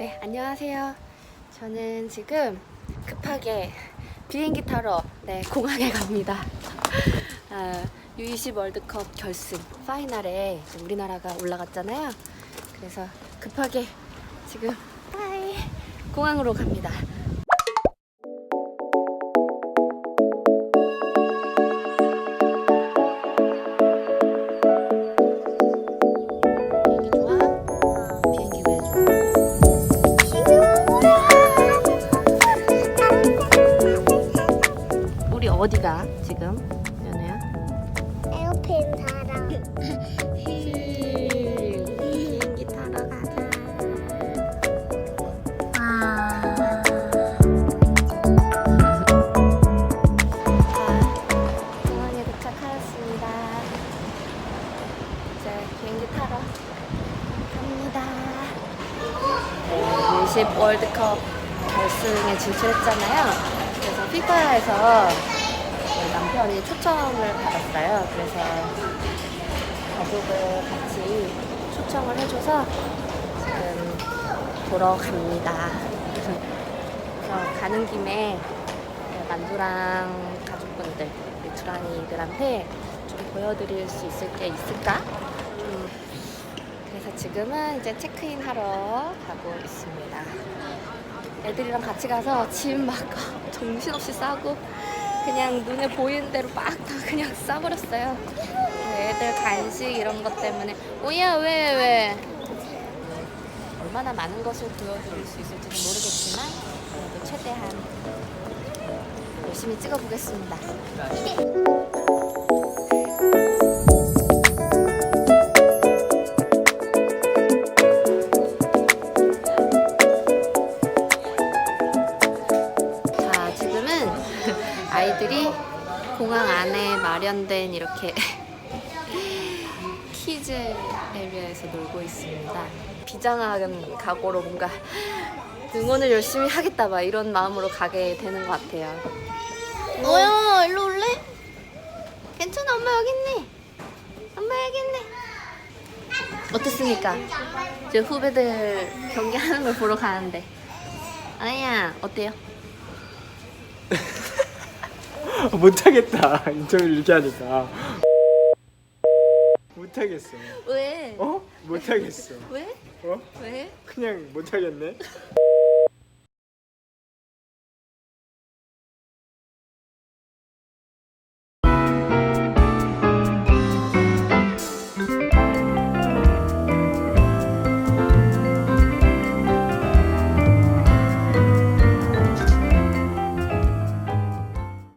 네, 안녕하세요. 저는 지금 급하게 비행기 타러 네, 공항에 갑니다. 아, U20 월드컵 결승 파이널에 우리나라가 올라갔잖아요. 그래서 급하게 지금 공항으로 갑니다. 어디가 지금? 연우야? 에어플레인 타러 비행기 타러 가자. 자, 공항에 도착하였습니다. 이제 비행기 타러 갑니다. 20 월드컵 결승에 진출했잖아요. 그래서 피파에서 남편이 초청을 받았어요. 그래서 가족을 같이 초청을 해줘서 지금 보러 갑니다. 그래서 가는 김에 만두랑 가족분들, 두랑이들한테 좀 보여드릴 수 있을 게 있을까? 음, 그래서 지금은 이제 체크인 하러 가고 있습니다. 애들이랑 같이 가서 짐 막 정신없이 싸고 그냥 눈에 보이는 대로 막 다 그냥 싸버렸어요. 애들 간식 이런 것 때문에 오야 왜 왜? 얼마나 많은 것을 보여드릴 수 있을지는 모르겠지만 그래도 최대한 열심히 찍어보겠습니다. 아이들이 공항 안에 마련된 이렇게 키즈 에리아에서 놀고 있습니다. 비장한 각오로 뭔가 응원을 열심히 하겠다 막 이런 마음으로 가게 되는 것 같아요. 뭐야, 일로 올래? 괜찮아, 엄마 여기 있네. 엄마 여기 있네. 어떻습니까? 이제 후배들 경기하는 걸 보러 가는데. 아야, 어때요? 못하겠다 인터뷰를 이렇게 하니까 못하겠어 왜? 어? 못하겠어 왜? 어? 왜? 그냥 못하겠네